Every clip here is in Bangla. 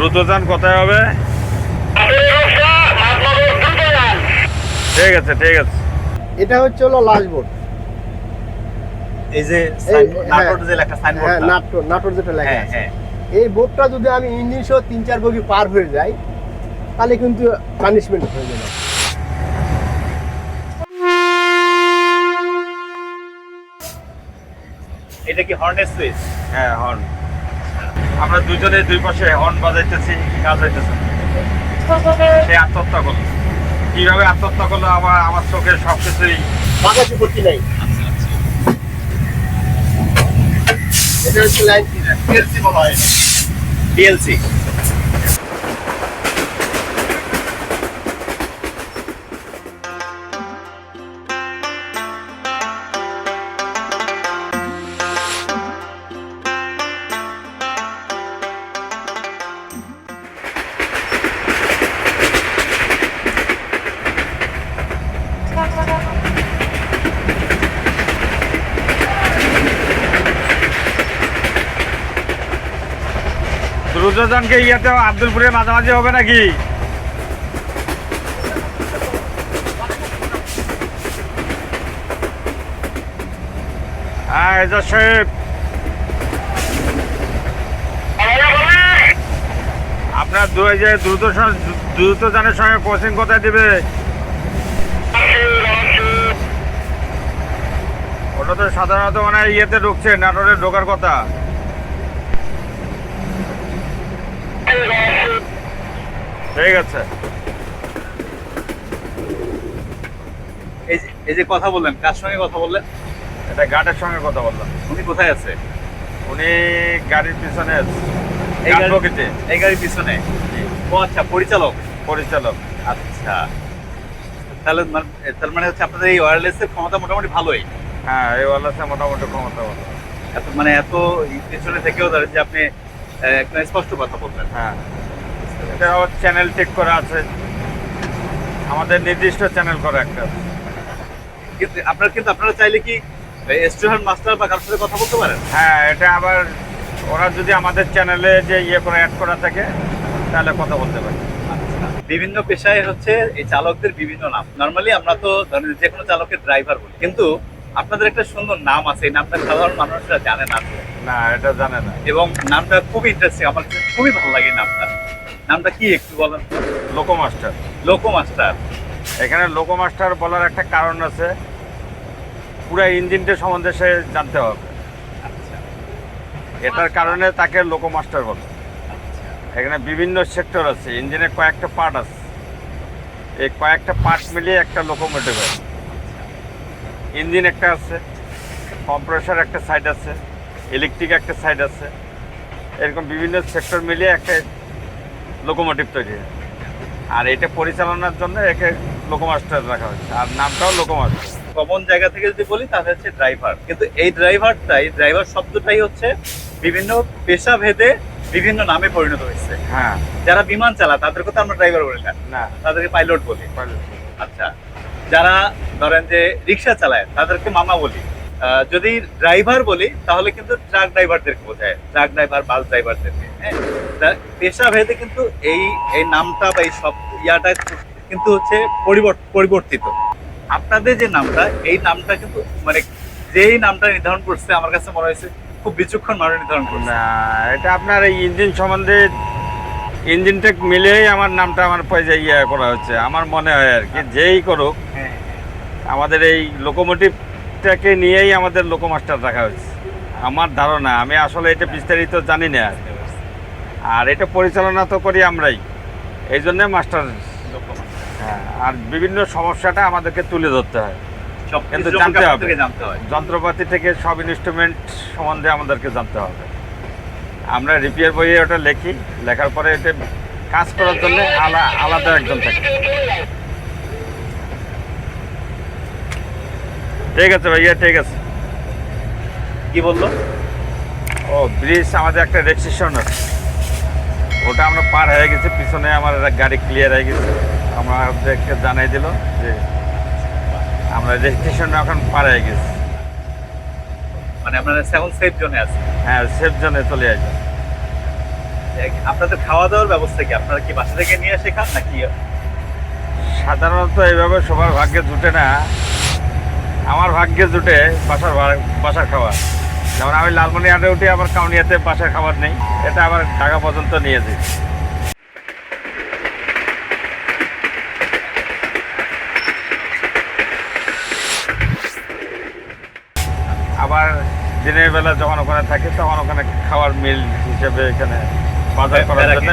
দ্রুত যান কোথায় হবে? ঠিক আছে ঠিক আছে। এটা হচ্ছে হলো লাস্ট বোর্ড এই যে হ্যাঁ। নাটোর যে লেখা সাইনবোর্ড হ্যাঁ নাটোর নাটোর যেটা লেখা হ্যাঁ আছে। এই বোর্ডটা যদি আমি ইঞ্জিন সহ তিন চার বগি পার হয়ে যাই তাহলে কিন্তু পানিশমেন্ট হয়ে যাবে। এটা কি হর্নের সুইচ হ্যাঁ হর্ন আমরা দুজনে দুই পাশে হর্ন বাজাইতেছি, কাজ হইতেছে। সে আত্মহত্যা করল। কীভাবে আত্মহত্যা করল, আমার আমার চোখের বাগাসি ভর্তি নাই। এটা হচ্ছে লাইন ডিএলসি বলা হয়। পিএলসি দ্রুতজনকে ইয়েতে আব্দুলপুরে মাঝামাঝি হবে নাকি? হ্যাঁ দু যে দ্রুত দ্রুত যানের সঙ্গে কোচিং কোথায় দিবে? ওটা তো সাধারণত মানে ইয়েতে ঢুকছে, নাটোরে ঢোকার কথা। ঠিক আছে এই যে কথা বললেন কার সঙ্গে কথা বললেন? এটা গার্ডের সঙ্গে কথা বললাম। উনি কোথায় আছে? উনি গাড়ির পিছনে আছে। এই গাড়ি- গাড়বগিতে এই গাড়ির পিছনে? ও আচ্ছা পরিচালক? পরিচালক। আচ্ছা। তাহলে মানে- তার মানে হচ্ছে আপনাদের এই ওয়্যারলেসের ক্ষমতা মোটামুটি ভালোই। হ্যাঁ এই ওয়ালাসে মোটামুটি ক্ষমতা বলো এত মানে এত পিছনে থেকেও যে আপনি একদম স্পষ্ট কথা বললেন হ্যাঁ। এটা আবার চ্যানেল ঠিক করা আছে। আমাদের নির্দিষ্ট চ্যানেল করা একটা কিন্তু আপনারা কিন্তু আপনারা চাইলে কি স্টুডেন্ট মাস্টার বা কারোর সাথে কথা বলতে পারেন? হ্যাঁ এটা আবার ওরা যদি আমাদের চ্যানেলে যে ইয়ে করে অ্যাড করা থাকে তাহলে কথা বলতে পারি। আচ্ছা। বিভিন্ন পেশায় হচ্ছে এই চালকদের বিভিন্ন নাম। নর্মালি আমরা তো ধরেন যে কোনো চালকের ড্রাইভার বলি। কিন্তু আপনাদের একটা সুন্দর নাম আছে এই নামটা সাধারণ মানুষরা জানে না। না এটা জানে না। এবং নামটা খুব ইন্টারেস্টিং আমার খুবই ভালো লাগে নামটা। নামটা কি একটু বলেন? লোকো মাস্টার লোকো মাস্টার এখানে লোকো মাস্টার বলার একটা কারণ আছে পুরো ইঞ্জিনটা সম্বন্ধে সে জানতে হবে। আচ্ছা। এটার কারণে তাকে লোকো মাস্টার বলে। আচ্ছা। এখানে বিভিন্ন সেক্টর আছে ইঞ্জিনে কয়েকটা পার্ট আছে। এই কয়েকটা পার্ট মিলিয়ে একটা লোকোমোটিভ আছে ইঞ্জিন একটা আছে কম্প্রেসার একটা সাইড আছে। ইলেকট্রিক একটা সাইড আছে। এরকম বিভিন্ন সেক্টর মিলিয়ে একটা লোকোমোটিভ তৈরি। হয় আর এটা পরিচালনার জন্য একে লোকোমাস্টার রাখা হয়েছে। আর নামটাও লোকোমাস্টার কমন জায়গা থেকে যদি বলি তাহলে হচ্ছে ড্রাইভার কিন্তু এই ড্রাইভারটাই ড্রাইভার শব্দটাই হচ্ছে বিভিন্ন পেশা ভেদে বিভিন্ন নামে পরিণত হয়েছে। হ্যাঁ। যারা বিমান চালায় তাদেরকে তো আমরা ড্রাইভার বলি না না। তাদেরকে পাইলট বলি। আচ্ছা। যারা ধরেন যে রিক্সা চালায় তাদেরকে মামা বলি। যদি ড্রাইভার বলি তাহলে কিন্তু ট্রাক ড্রাইভারদেরকে বোঝায়। ট্রাক ড্রাইভার বাস ড্রাইভারদেরকে হ্যাঁ? পেশা ভেদে কিন্তু এই এই নামটা বা এই সব ইয়াটা কিন্তু হচ্ছে পরিবর্ত- পরিবর্তিত। আপনাদের যে নামটা এই নামটা কিন্তু মানে যেই নামটা নির্ধারণ করছে আমার কাছে মনে হয়েছে খুব বিচক্ষণ মানুষ নির্ধারণ করছে। না এটা আপনার এই ইঞ্জিন সম্বন্ধে ইঞ্জিনটা মিলেই আমার নামটা আমার পয়সা ইয়ে করা হচ্ছে। আমার মনে হয় আর কি যেই করুক হ্যাঁ আমাদের এই লোকোমোটিভটাকে নিয়েই আমাদের লোকোমাস্টার রাখা হয়েছে। আমার ধারণা আমি আসলে এটা বিস্তারিত জানি না। আর এটা পরিচালনা তো করি আমরাই। এই জন্যে মাস্টার হ্যাঁ আর বিভিন্ন সমস্যাটা আমাদেরকে তুলে ধরতে হয়। কিন্তু জানতে হবে। যন্ত্রপাতি থেকে সব ইনস্ট্রুমেন্ট সম্বন্ধে আমাদেরকে জানতে হবে। আমরা রিপেয়ার বইয়ে ওটা লিখি। লেখার পরে এটা কাজ করার জন্য আলা আলাদা একজন থাকে। ঠিক আছে ভাইয়া ঠিক আছে। কি বলল? ও ব্রিজ আমাদের একটা রেজিস্ট্রেশন আছে ওটা আমরা পার হয়ে গেছি পিছনে আমার একটা গাড়ি ক্লিয়ার হয়ে গেছে। আমাদেরকে জানাই দিল যে আমরা রেজিস্ট্রেশন এখন পার হয়ে গেছি। মানে আপনারা সেভেন সেফ জোনে আছে হ্যাঁ সেফ জোনে চলে আসবে। আপনাদের খাওয়া দাওয়ার ব্যবস্থা কি? আপনারা কি বাসা থেকে নিয়ে এসে খান নাকি? সাধারণত এইভাবে সবার ভাগ্যে জুটে না। আমার ভাগ্যে জুটে বাসার বাসার খাবার। যেমন আমি লালমনি লালমনিহাটে উঠি আমার কাউনিয়াতে বাসার খাবার নেই। এটা আবার ঢাকা পর্যন্ত নিয়ে যাই। আবার দিনের বেলা যখন ওখানে থাকি তখন ওখানে খাওয়ার মিল হিসেবে এখানে বাজার করার জন্য।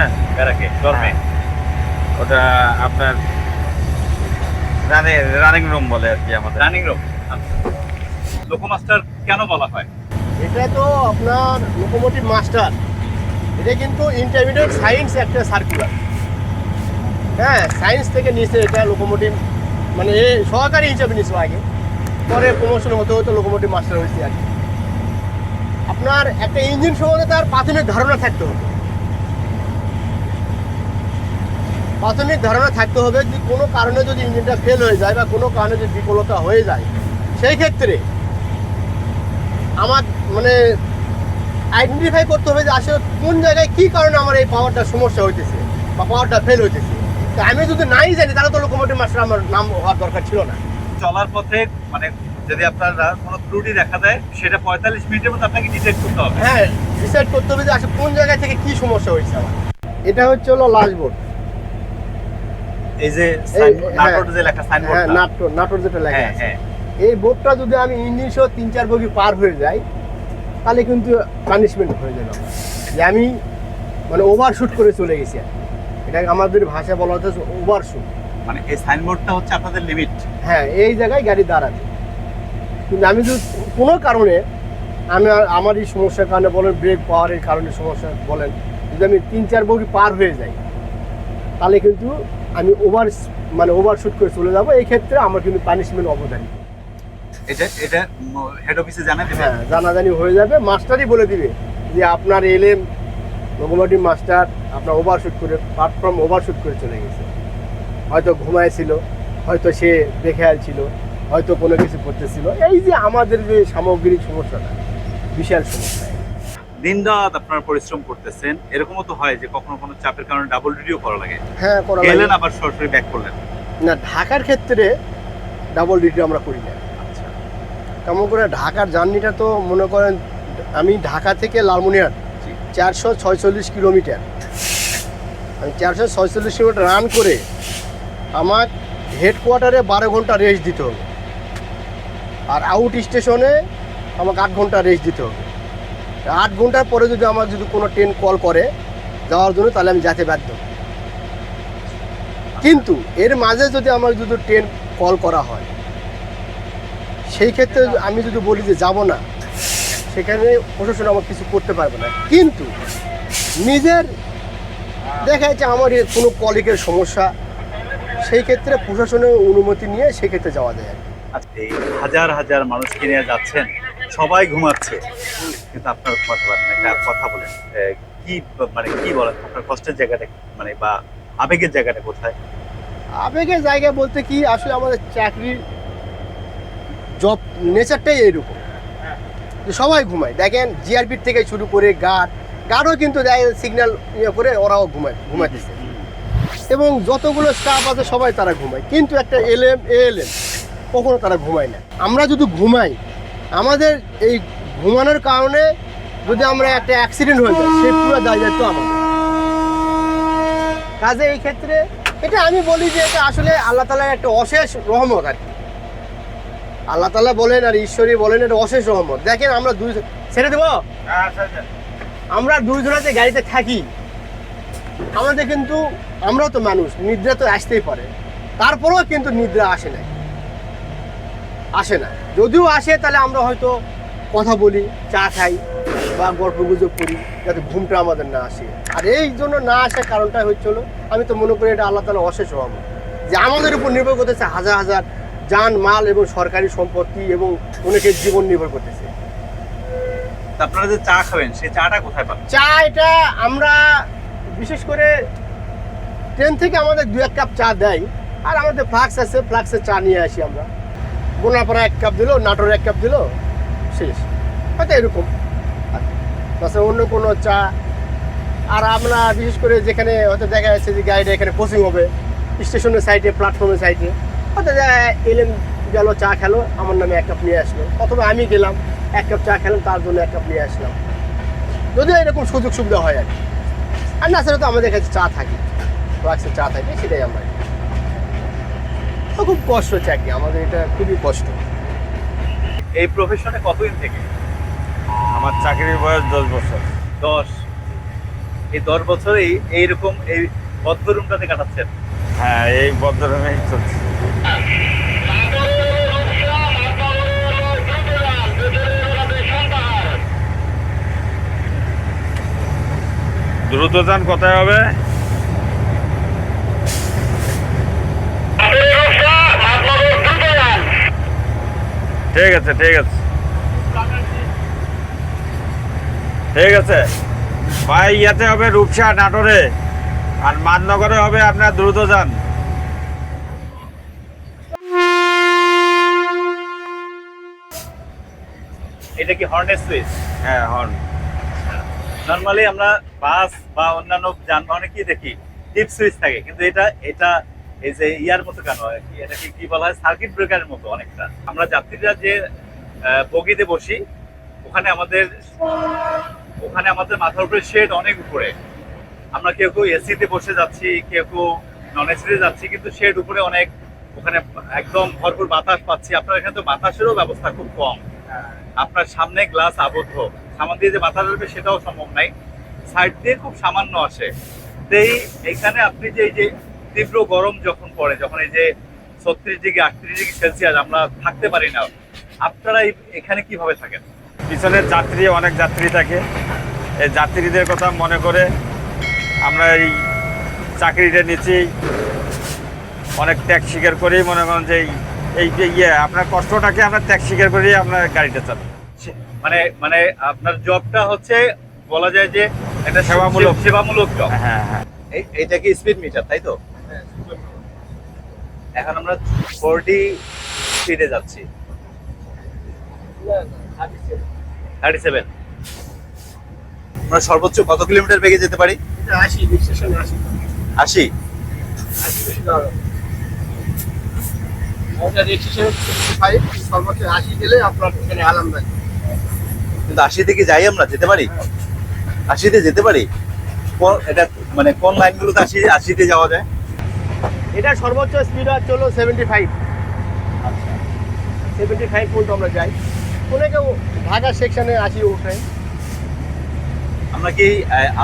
হ্যাঁ। ওটা আপনার রানিং রুম বলে আর কি আমাদের। Running room? লোকোমাস্টার কেন বলা হয়? এটা তো আপনার লোকোমোটিভ মাস্টার এটা কিন্তু ইন্টারমিডিয়েট সায়েন্স একটা সার্কুলার হ্যাঁ সায়েন্স থেকে নিয়েছে এটা লোকোমোটিভ মানে সহকারী হিসাবে নিয়েছিল আগে। পরে প্রমোশন হতে হতে লোকোমোটিভ মাস্টার হয়েছে আর আপনার একটা ইঞ্জিন সম্বন্ধে তার প্রাথমিক ধারণা থাকতে হবে। প্রাথমিক ধারণা থাকতে হবে যে কোনো কারণে যদি ইঞ্জিনটা ফেল হয়ে যায় বা কোনো কারণে যদি বিফলতা হয়ে যায়, সেই ক্ষেত্রে আমার মানে আইডেন্টিফাই করতে হবে যে আসলে কোন জায়গায় কি কারণে আমার এই পাওয়ারটা সমস্যা হইতেছে বা পাওয়ারটা ফেল হইতেছে। তো আমি যদি নাই জানি তাহলে তো লোকোমোটিভ মাস্টার আমার নাম হওয়ার দরকার ছিল না। চলার পথে মানে যদি আপনারা কোনো ত্রুটি দেখা দেয় সেটা পঁয়তাল্লিশ মিনিটের মধ্যে আপনাকে ডিটেক্ট করতে হবে। হ্যাঁ ডিসাইড করতে হবে যে আসলে কোন জায়গা থেকে কি সমস্যা হয়েছে আমার। এটা হচ্ছে হলো লাস্ট বোর্ড এই যে নাটোর হ্যাঁ। যে লেখা সাইনবোর্ড হ্যাঁ নাটোর নাটোর যেটা লেখা হ্যাঁ আছে। হ্যাঁ। এই বোটটা যদি আমি ইঞ্জিন সহ তিন চার বগি পার হয়ে যাই তাহলে কিন্তু পানিশমেন্ট হয়ে যাবে। যে আমি মানে ওভারশুট করে চলে গেছি আর। এটা আমাদের ভাষায় বলা হচ্ছে ওভারশুট মানে এই সাইনবোর্ডটা হচ্ছে আপনাদের লিমিট হ্যাঁ এই জায়গায় গাড়ি দাঁড়াবে। কিন্তু আমি যদি কোনো কারণে আমি আমার এই সমস্যার কারণে বলেন ব্রেক পাওয়ারের কারণে সমস্যা বলেন যদি আমি তিন চার বগি পার হয়ে যাই তাহলে কিন্তু আমি ওভার মানে ওভারশুট করে চলে যাব। এই ক্ষেত্রে আমার কিন্তু পানিশমেন্ট অবদানিত এটা এটা হেড অফিসে জানা দেবেন হ্যাঁ জানাজানি হয়ে যাবে। মাস্টারই বলে দিবে যে আপনার এলএম লোকোমোটিভ মাস্টার আপনার ওভারশুট করে প্ল্যাটফর্ম ওভারশুট করে চলে গেছে। হয়তো ঘুমাইছিল হয়তো সে দেখে ছিল হয়তো কোনো কিছু করতেছিল। এই যে আমাদের যে সামগ্রিক সমস্যাটা বিশাল সমস্যা। দিন রাত আপনারা পরিশ্রম করতেছেন এরকমও তো হয় যে কখনো কোনো চাপের কারণে ডাবল ডিউটিও করা লাগে। হ্যাঁ করা গেলেন। আবার সরাসরি ব্যাক করলেন। না ঢাকার ক্ষেত্রে ডাবল ডিউটি আমরা করি না। কেমন করে ঢাকার জার্নিটা তো মনে করেন আমি ঢাকা থেকে লালমনিরহাট চারশো ছয়চল্লিশ কিলোমিটার। আমি চারশো ছয়চল্লিশ কিলোমিটার রান করে আমার হেডকোয়ার্টারে বারো ঘণ্টা রেস্ট দিতে হবে। আর আউট স্টেশনে আমাকে আট ঘণ্টা রেস্ট দিতে হবে। আট ঘণ্টার পরে যদি আমার যদি কোনো ট্রেন কল করে যাওয়ার জন্য তাহলে আমি যেতে বাধ্য। কিন্তু এর মাঝে যদি আমার যদি ট্রেন কল করা হয় সেই ক্ষেত্রে আমি যদি বলি যে যাব না সেখানে প্রশাসন আমার কিছু করতে পারবে না কিন্তু নিজের দেখা যাচ্ছে আমার কোনো কলিকের সমস্যা সেই ক্ষেত্রে প্রশাসনের অনুমতি নিয়ে সেক্ষেত্রে যাওয়া যায় আর কি। এই হাজার হাজার মানুষকে নিয়ে যাচ্ছেন সবাই ঘুমাচ্ছে কিন্তু আপনার ঘুমাতে পারেন একটা কথা বলেন কি মানে কি বলেন আপনার কষ্টের জায়গাটা মানে বা আবেগের জায়গাটা কোথায় আবেগের জায়গা বলতে কি আসলে আমাদের চাকরির জব নেচারটাই এইরকম। সবাই ঘুমায়। দেখেন জিআরপির থেকে শুরু করে গার্ড গার্ডও কিন্তু সিগন্যাল ইয়ে করে ওরাও ঘুমায় ঘুমাইতেছে এবং যতগুলো স্টাফ আছে, সবাই তারা ঘুমায়। কিন্তু একটা এলএম এএলএম কখনো তারা ঘুমায় না। আমরা যদি ঘুমাই, আমাদের এই ঘুমানোর কারণে যদি আমরা একটা অ্যাক্সিডেন্ট হয়ে যায়, সে পুরো দায় দায়িত্ব আমাদের। কাজে এই ক্ষেত্রে, এটা আমি বলি যে এটা আসলে আল্লাহ তালার একটা অশেষ রহমত আর কি। আল্লাহ তালা বলেন আর ঈশ্বরী বলেন, এটা অশেষ রহমত। দেখেন আমরা দুই ছেড়ে দেবো? আমরা দুইজনাতে গাড়িতে থাকি। আমাদের কিন্তু আমরাও তো মানুষ, নিদ্রা তো আসতেই পারে। তারপরেও কিন্তু নিদ্রা আসে না আসে না। যদিও আসে, তাহলে আমরা হয়তো কথা বলি, চা খাই বা গল্প গুজব করি, যাতে ঘুমটা আমাদের না আসে। আর এই জন্য না আসার কারণটা হচ্ছিল আমি তো মনে করি এটা আল্লাহ তালা অশেষ রহমত। যে আমাদের উপর নির্ভর করতেছে হাজার হাজার যান মাল এবং সরকারি সম্পত্তি এবং অনেকের জীবন নির্ভর করতেছে। আপনারা যে চা খাবেন সেই চাটা কোথায় পাবেন? চা এটা আমরা বিশেষ করে ট্রেন থেকে আমাদের দু এক কাপ চা দেয় আর আমাদের ফ্লাক্স আছে ফ্লাক্সে চা নিয়ে আসি আমরা। বোনাপাড়া এক কাপ দিলো নাটোর এক কাপ দিলো শেষ। হয়তো এরকম। তাছাড়া অন্য কোনো চা আর আমরা বিশেষ করে যেখানে হয়তো দেখা যাচ্ছে যে গাড়িটা এখানে কোচিং হবে স্টেশনের সাইডে প্ল্যাটফর্মের সাইডে হয়তো এলেন গেল চা খেলো আমার নামে এক কাপ নিয়ে আসলো। অথবা আমি গেলাম এক কাপ চা খেলাম তার জন্য এক কাপ নিয়ে আসলাম। যদিও এরকম সুযোগ সুবিধা হয় আর কি। আর না সেটা তো আমাদের কাছে চা থাকে। ফ্লাক্সে চা থাকে সেটাই আমরা খুব কষ্ট হচ্ছে আর কি আমাদের এটা খুবই কষ্ট। এই প্রফেশনে কতদিন থেকে? আমার চাকরির বয়স দশ বছর। দশ। এই দশ বছর এই এইরকম এই বদ্ধ রুমটাতে কাটাচ্ছেন? হ্যাঁ এই বদ্ধরমেই চলছে। দ্রুত যান কোথায় হবে। ঠিক আছে ঠিক আছে। ঠিক আছে। ভাই ইয়াতে হবে রূপসা নাটোরে আর মাননগরে হবে আপনার দ্রুত যান। এটা কি হর্নের সুইচ হ্যাঁ হন নর্মালি আমরা বাস বা অন্যান্য যানবাহনে কি দেখি? টিপ সুইচ থাকে। কিন্তু এটা এটা এই যে ইয়ার মতো কেন? এটাকে কি বলা হয়? সার্কিট ব্রেকারের মতো অনেকটা। আমরা যাত্রীরা যে বগিতে বসি, ওখানে আমাদের ওখানে আমাদের মাথার উপরে শেড অনেক উপরে। আমরা কেউ কেউ এসিতে বসে যাচ্ছি, কেউ কেউ নন এসিতে যাচ্ছি, কিন্তু শেড উপরে অনেক, ওখানে একদম ভরপুর বাতাস পাচ্ছি। আপনার এখানে তো বাতাসেরও ব্যবস্থা খুব কম। আপনার সামনে গ্লাস আবদ্ধ। সামান দিয়ে যে বাতাস আসবে সেটাও সম্ভব নাই। সাইড দিয়ে খুব সামান্য আসে। এই এখানে আপনি যে এই যে তীব্র গরম যখন পড়ে, যখন এই যে ছত্রিশ ডিগ্রি, আটত্রিশ ডিগ্রি সেলসিয়াস, আমরা থাকতে পারি না, আপনারা এখানে কীভাবে থাকেন? পিছনের যাত্রী, অনেক যাত্রী থাকে। এই যাত্রীদের কথা মনে করে আমরা এই চাকরিটা নিচ্ছি। অনেক ত্যাগ স্বীকার করেই মনে করেন যে এই- ইয়ে আপনার কষ্টটাকে আমরা ত্যাগ স্বীকার করেই আপনার গাড়িটা চালাই। মানে মানে আপনার জবটা হচ্ছে বলা যায় যে একটা সেবামূলক। সেবামূলক জব। হ্যাঁ হ্যাঁ এইটা কি স্পিড মিটার তাই তো? এখন আমরা ফোরটি স্পিডে যাচ্ছি। থার্টি সেভেন আমরা সর্বোচ্চ কত কিলোমিটার বেগে যেতে পারি? এটা আশি সর্বোচ্চ আশি গেলে আপনার এখানে আলাম থাকে কিন্তু আশিতে কি যাই আমরা যেতে পারি? আশিতে যেতে পারি? এটা মানে কোন লাইনগুলোতে আশি আশিতে যাওয়া যায়? এটা সর্বোচ্চ স্পিড হচ্ছে হলো সেভেন্টি ফাইভ সেভেন্টি ফাইভ পর্যন্ত আমরা যাই। অনেকে ঢাকা সেকশনে আসি ওঠাই আমরা কি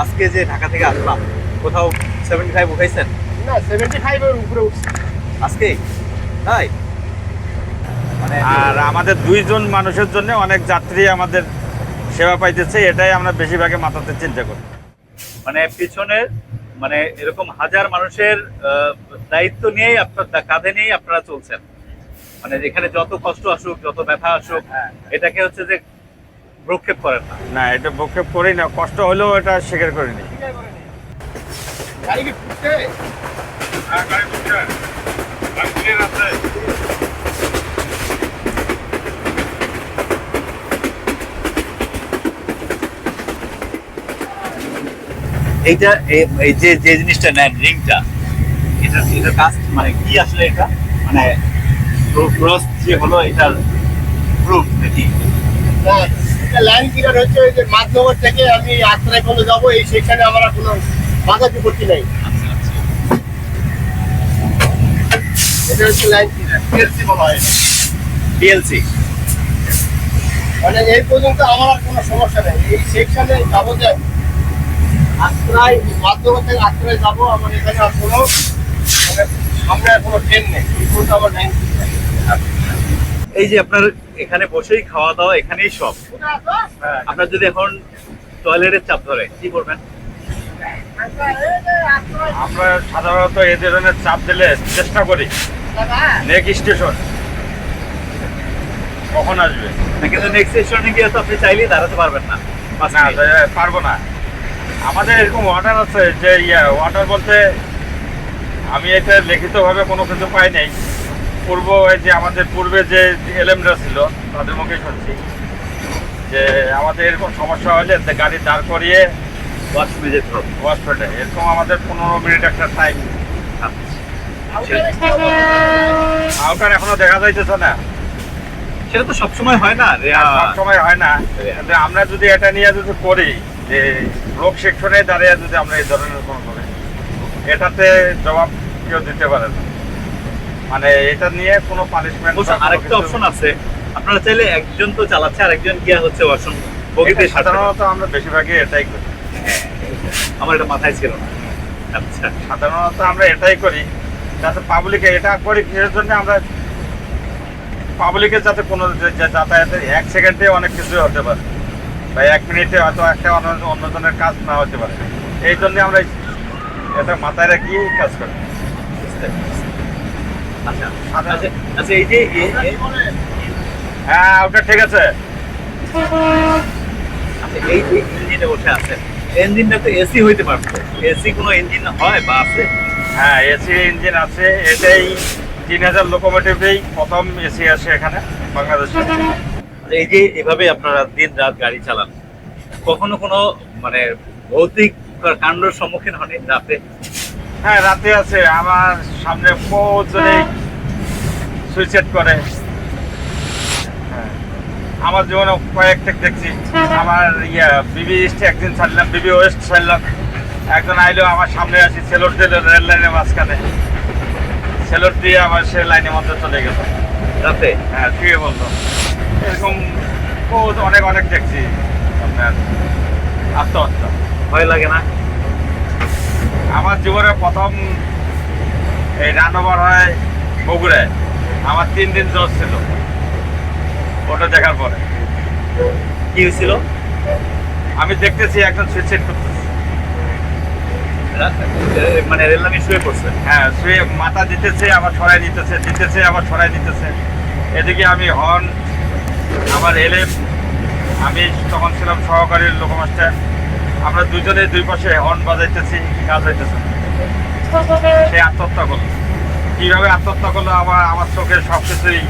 আজকে যে ঢাকা থেকে আসলাম কোথাও সেভেন্টি ফাইভ উঠাইছেন? না সেভেন্টি ফাইভের উপরে উঠছি। আজকে? তাই? মানে আর আমাদের দুইজন মানুষের জন্য অনেক যাত্রী আমাদের সেবা পাইতেছে এটাই আমরা বেশিরভাগে মাথাতে চিন্তা করি। মানে পিছনের মানে এরকম হাজার মানুষের আহ, দায়িত্ব নিয়েই আপনার কাঁধে নিয়েই আপনারা চলছেন। মানে এখানে যত কষ্ট আসুক যত ব্যথা আসুক এটাকে হচ্ছে যে ভ্রক্ষেপ করেন না। না এটা ভক্ষেপ করি না কষ্ট হলেও এটা স্বীকার করিনি গাড়ি কি ফুটছে? এইটা এই- যে যে জিনিসটা নেন রিংটা এটা এটা কাজ মানে কি আসলে এটা? মানে ক্রস যে হলো এটার প্রুফ নাকি? লাইন ক্লিয়ার হচ্ছে ওই যে মাধনগর থেকে আমি আত্রায় পর্যন্ত যাব এই সেখানে আমার কোনো বাধা বিপত্তি নেই। এটা হচ্ছে লাইন ক্লিয়ার পিএলসি বলা হয়। পিএলসি মানে এই পর্যন্ত আমার আর কোনো সমস্যা নেই। এই সেকশনে যাব যে আত্রায় মাধ্যমে থেকে আত্রায় যাব আমার এখানে আর কোনো মানে সামনে আর কোনো ট্রেন নেই। এই আমার লাইন এই যে আপনার এখানে বসেই খাওয়া দাওয়া এখানেই সব। আপনার যদি এখন টয়লেটের চাপ ধরে কি করবেন? আমরা সাধারণত এই ধরনের চাপ দিলে চেষ্টা করি। নেক্সট স্টেশন কখন আসবে? কিন্তু নেক্সট স্টেশনে গিয়ে তো আপনি চাইলেই দাঁড়াতে পারবেন না। পারব না। আমাদের এরকম অর্ডার আছে যে ইয়ে অর্ডার বলতে আমি এটা লিখিতভাবে কোনো কিছু পাই নাই। পূর্ব এই যে আমাদের পূর্বে যে এলএমরা ছিল তাদের মুখে শুনছি। যে আমাদের এরকম সমস্যা হলে যে গাড়ি দাঁড় করিয়ে ওয়াশপেটে এরকম আমাদের পনেরো মিনিট একটা টাইম আউটার এখনও দেখা যাইতেছে না। সেটা তো সবসময় হয় না। রে, আহ, সব সময় হয়। না আমরা যদি এটা নিয়ে যদি করি যে লোক সেকশনে দাঁড়িয়ে যদি আমরা এই ধরনের কোনো করি এটাতে জবাব কেউ দিতে পারে না। মানে এটা নিয়ে কোনো পানিশমেন্ট আরেকটা অপশন আছে। আপনারা চাইলে একজন তো চালাচ্ছে আরেকজন গিয়া হচ্ছে বগিতে সাধারণত আমরা বেশিরভাগই এটাই করি। আমার এটা মাথায় ছিল না। আচ্ছা। সাধারণত আমরা এটাই করি। যাতে পাবলিকে এটা করি কিসের জন্য আমরা পাবলিকের যাতে কোনো যাতায়াতের এক সেকেন্ডে অনেক কিছু হতে পারে। বা এক মিনিটে হয়তো একটা অন্য- অন্যজনের কাজ না হতে পারে। এই জন্য আমরা এটা মাথায় রাখিয়ে কাজ করি। আচ্ছা আচ্ছা আচ্ছা এই যে হ্যাঁ ওটা ঠিক আছে। আচ্ছা, এই যে ইঞ্জিনে বসে আছেন ইঞ্জিনটা তো এসি হইতে এসি কোনো ইঞ্জিন হয় বা আছে? হ্যাঁ এসি ইঞ্জিন আছে। এটাই তিন হাজার লোকোমোটিভেই প্রথম এসি আসে এখানে বাংলাদেশে। এই যে এভাবে আপনারা দিন রাত গাড়ি চালান কখনো কোনো মানে ভৌতিক কাণ্ডর সম্মুখীন হন রাতে? হ্যাঁ রাতে আছে। আমার সামনে সুইসাইড করে। হ্যাঁ। আমার জীবনে কয়েকটা দেখছি। আমার ইয়া বিবি ইস্ট একদিন ছাড়লাম বিবি ওয়েস্ট ছাড়লাম। একজন আইলো আমার সামনে আসি সেলোট দিল রেল লাইনের মাঝখানে। সেলোট দিয়ে আমার সে লাইনের মধ্যে চলে গেল। রাতে? হ্যাঁ শুয়ে বলল এরকম বহুত অনেক অনেক দেখছি। আপনার আত্মহত্যা। ভয় লাগে না? আমার জীবনে প্রথম এই রান্নাবার হয় বগুড়ায়। আমার তিন দিন জ্বর ছিল। ওটা দেখার পরে। কি হয়েছিল? আমি দেখতেছি একজন সুইসাইড করতেছে। মানে রেললামি শুয়ে পড়ছে? হ্যাঁ শুয়ে মাথা দিতেছে আবার ছড়াই দিতেছে দিতেছে আবার ছড়াই দিতেছে। এদিকে আমি হর্ন আমার এলএফ আমি তখন ছিলাম সহকারী লোকমাস্টার। আমরা দুজনে দুই পাশে হর্ন বাজাইতেছি কাজ হইতেছে সে আত্মহত্যা করল। কীভাবে আত্মহত্যা করল আমার আমার চোখের সব কিছুই